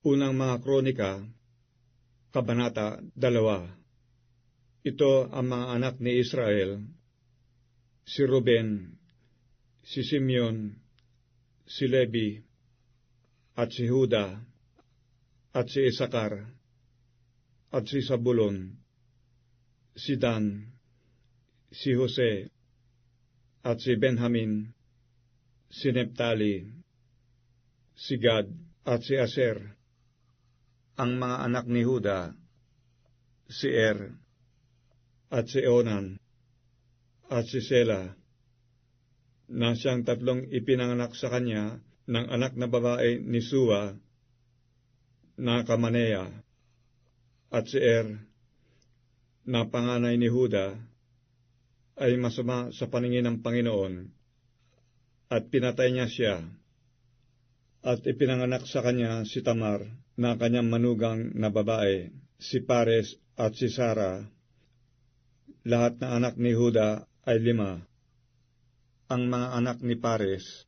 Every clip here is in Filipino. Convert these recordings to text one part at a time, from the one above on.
Unang mga kronika, Kabanata 2 Ito ang mga anak ni Israel, si Ruben, si Simeon, si Levi, at si Huda, at si Isakar, at si Sabulon, si Dan, si Jose, at si Benjamin, si Neptali, si Gad, at si Aser. Ang mga anak ni Huda, si Er, at si Onan, at si Sela, na siyang tatlong ipinanganak sa kanya ng anak na babae ni Suwa, na Kamanea, at si Er, na panganay ni Huda, ay masama sa paningin ng Panginoon, at pinatay niya siya, at ipinanganak sa kanya si Tamar, na kanyang manugang na babae, si Pares at si Sara. Lahat na anak ni Huda ay lima. Ang mga anak ni Pares,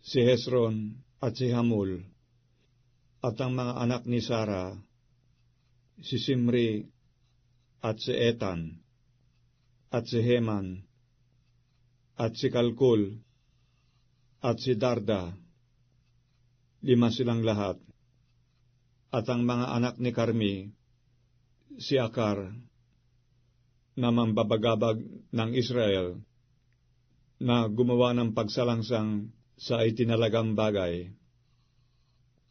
si Hesron at si Hamul, at ang mga anak ni Sara, si Simri at si Etan, at si Heman, at si Kalkul, at si Darda. Lima silang lahat at ang mga anak ni Karmi, si Akar, na mambabagabag ng Israel, na gumawa ng pagsalangsang sa itinalagang bagay.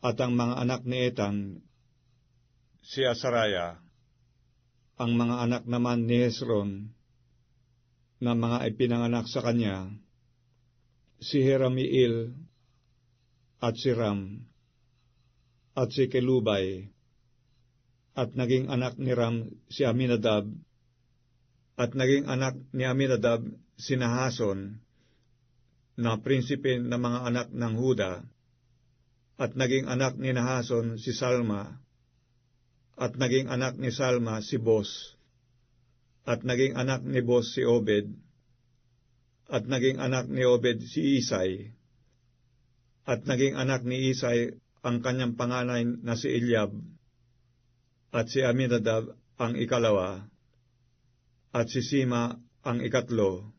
At ang mga anak ni Etan, si Asaraya, ang mga anak naman ni Hesron, na mga ipinanganak sa kanya, si Heramiel at si Ram, at si Kelubay, at naging anak ni Ram si Aminadab, at naging anak ni Aminadab si Nahason, na prinsipe ng mga anak ng Huda, at naging anak ni Nahason si Salma, at naging anak ni Salma si Bos, at naging anak ni Bos si Obed, at naging anak ni Obed si Isay, at naging anak ni Isay ang kanyang panganay na si Eliab, at si Aminadab ang ikalawa, at si Sima ang ikatlo,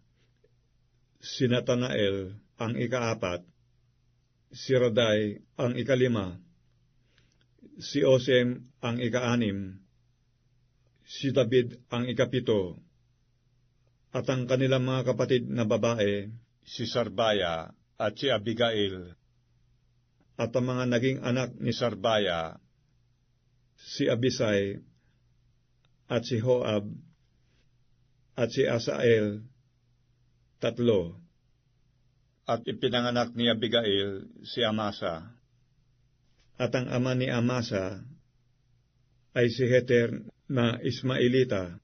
si Natanael ang ikaapat, si Roday ang ikalima, si Osem ang ikaanim, si David ang ikapito, at ang kanilang mga kapatid na babae, si Sarbaya at si Abigail at ang mga naging anak ni Sarbaya, si Abisay, at si Hoab, at si Asael, tatlo. At ipinanganak ni Abigail si Amasa. At ang ama ni Amasa ay si Heter na Ismailita.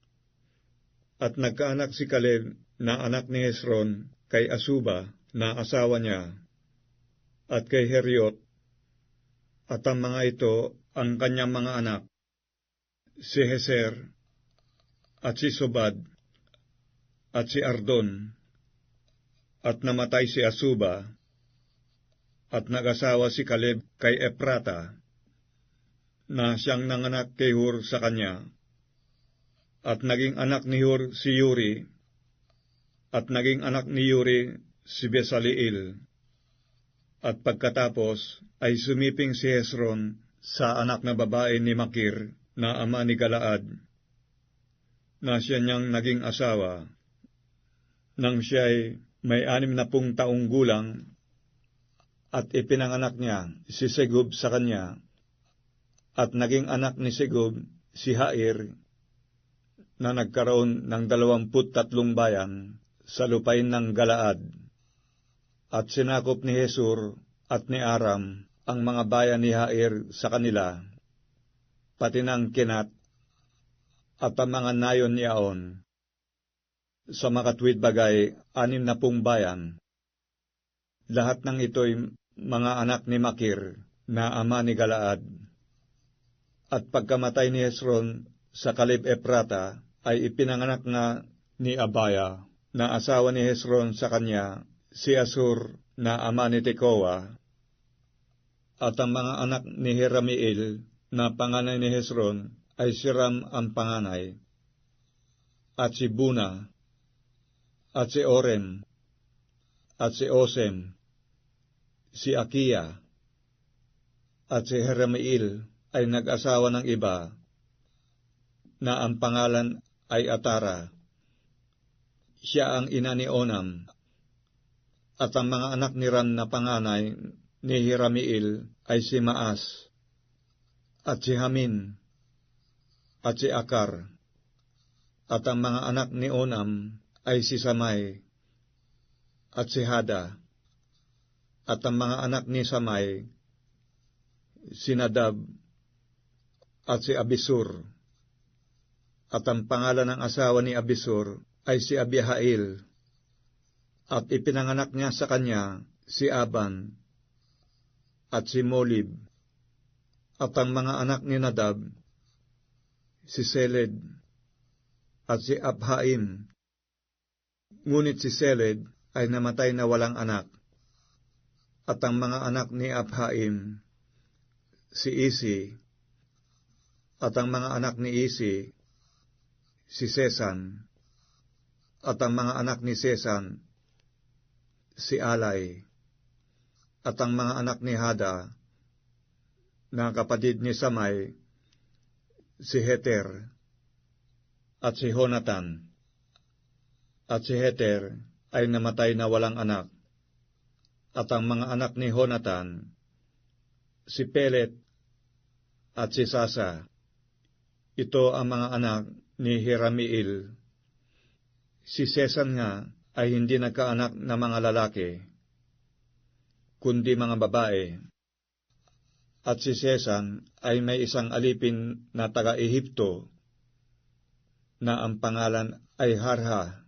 At nagkaanak si Kaleb na anak ni Hesron kay Asuba na asawa niya, at kay Heriot at ang mga ito ang kanyang mga anak, si Heser, at si Sobad, at si Ardon, at namatay si Asuba, at nag-asawa si Kaleb kay Eprata, na siyang nanganak kay Hur sa kanya, at naging anak ni Hur si Yuri, at naging anak ni Yuri si Besaliil, at pagkatapos ay sumiping si Hesron sa anak na babae ni Makir na ama ni Galaad, na siya niyang naging asawa. Nang siya'y may anim na pung taong gulang at ipinanganak niya si Segub sa kanya, at naging anak ni Segub si Hair na nagkaroon ng dalawamput tatlong bayan sa lupain ng Galaad at sinakop ni Hesur at ni Aram ang mga bayan ni Hair sa kanila, pati ng Kinat at ang mga nayon ni Aon. Sa makatwid bagay, anim na pung bayan. Lahat ng ito'y mga anak ni Makir na ama ni Galaad. At pagkamatay ni Hesron sa Kalib Eprata, ay ipinanganak nga ni Abaya na asawa ni Hesron sa kanya si Asur na ama ni Tekoa, At ang mga anak ni Heramiel na panganay ni Hesron ay si Ram ang panganay, at si Buna, at si Orem, at si Osem, si Akiya, at si Heramiel ay nag-asawa ng iba, na ang pangalan ay Atara. Siya ang ina ni Onam, at ang mga anak ni Ram na panganay ni Hiramiel ay si Maas, at si Hamin, at si Akar, at ang mga anak ni Onam ay si Samay, at si Hada, at ang mga anak ni Samay, si Nadab, at si Abisur, at ang pangalan ng asawa ni Abisur ay si Abihail, at ipinanganak niya sa kanya si Aban, at si Molib, at ang mga anak ni Nadab, si Seled, at si Abhaim. Ngunit si Seled ay namatay na walang anak, at ang mga anak ni Abhaim, si Isi, at ang mga anak ni Isi, si Sesan, at ang mga anak ni Sesan, si Alay, at ang mga anak ni Hada, na kapatid ni Samay, si Heter, at si Honatan, at si Heter ay namatay na walang anak, at ang mga anak ni Honatan, si Pelet, at si Sasa, ito ang mga anak ni Hiramiel. Si Sesan nga ay hindi nagkaanak na mga lalaki, kundi mga babae. At si Sesan ay may isang alipin na taga-Ehipto na ang pangalan ay Harha.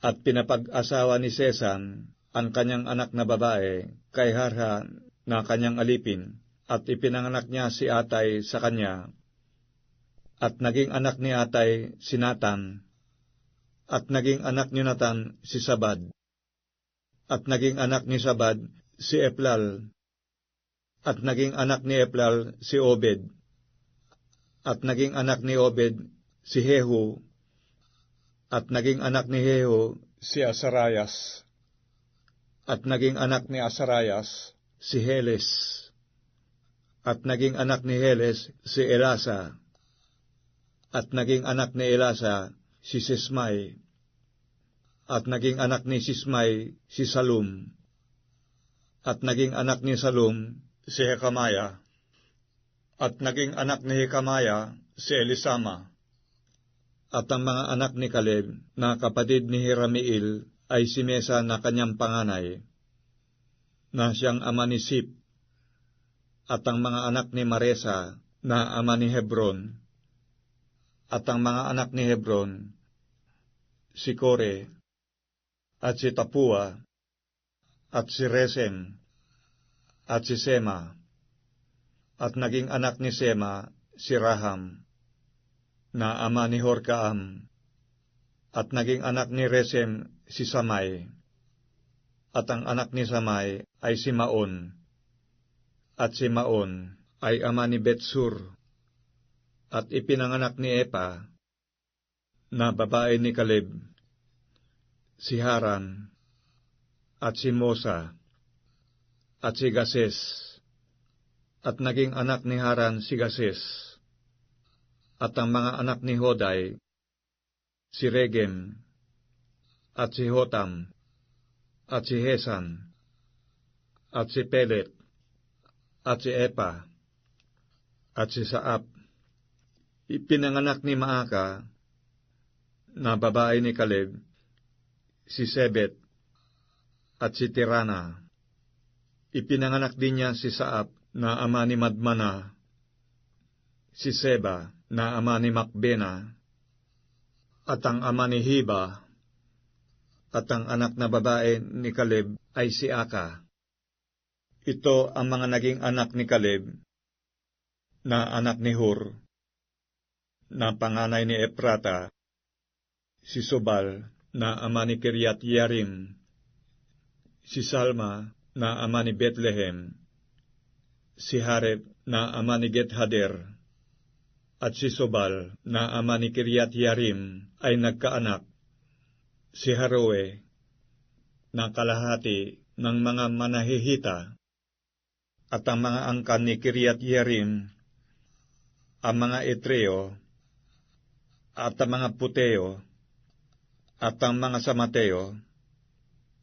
At pinapag-asawa ni Sesan ang kanyang anak na babae kay Harha na kanyang alipin at ipinanganak niya si Atay sa kanya at naging anak ni Atay si Natan, at naging anak ni Natan si Sabad, at naging anak ni Sabad si Eplal, at naging anak ni Eplal si Obed, at naging anak ni Obed si Hehu, at naging anak ni Hehu si Asarayas, at naging anak ni Asarayas si Heles, at naging anak ni Heles si Elasa, at naging anak ni Elasa si Sismay, at naging anak ni Sismay si Salum, at naging anak ni Salum si Hekamaya, at naging anak ni Hekamaya si Elisama, at ang mga anak ni Caleb na kapatid ni Hiramiel ay si Mesa na kanyang panganay, na siyang ama ni Sip, at ang mga anak ni Maresa na ama ni Hebron, at ang mga anak ni Hebron, si Kore, at si Tapua, at si Resem, at si Sema, at naging anak ni Sema si Raham, na ama ni Horkaam, at naging anak ni Resem si Samay, at ang anak ni Samay ay si Maon, at si Maon ay ama ni Betsur, at ipinanganak ni Epa, na babae ni Kaleb, si Haran, at si Mosa, at si Gases, at naging anak ni Haran si Gases, at ang mga anak ni Hoday, si Regem, at si Hotam, at si Hesan, at si Pelet, at si Epa, at si Saap, Ipinanganak ni Maaka, na babae ni Kaleb, si Sebet, at si Tirana. Ipinanganak din niya si Saap, na ama ni Madmana, si Seba, na ama ni Makbena, at ang ama ni Hiba, at ang anak na babae ni Kaleb ay si Aka. Ito ang mga naging anak ni Kaleb, na anak ni Hur, na panganay ni Efrata, si Sobal na ama ni Kiryat Yarim, si Salma na ama ni Bethlehem, si Hareb na ama ni Gethader, at si Sobal na ama ni Kiryat Yarim ay nagkaanak. Si Haroe na kalahati ng mga manahihita at ang mga angkan ni Kiryat Yarim, ang mga Etreo, at ang mga Puteo, at ang mga Samateo,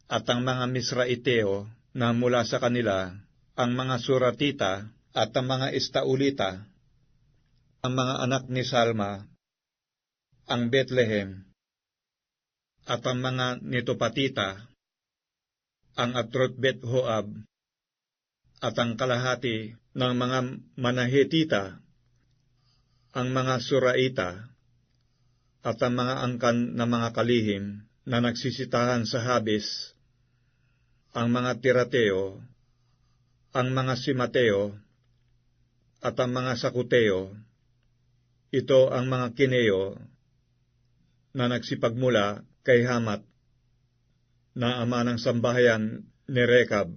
at ang mga Misraiteo na mula sa kanila, ang mga Suratita at ang mga Estaulita, ang mga anak ni Salma, ang Bethlehem, at ang mga Netopatita, ang Atrot Bet Hoab, at ang kalahati ng mga Manahitita, ang mga Suraita, at ang mga angkan na mga kalihim na nagsisitahan sa Habis, ang mga Tirateo, ang mga Simateo, at ang mga Sakuteo, ito ang mga Kineo na nagsipagmula kay Hamat na ama ng sambahayan ni Rekab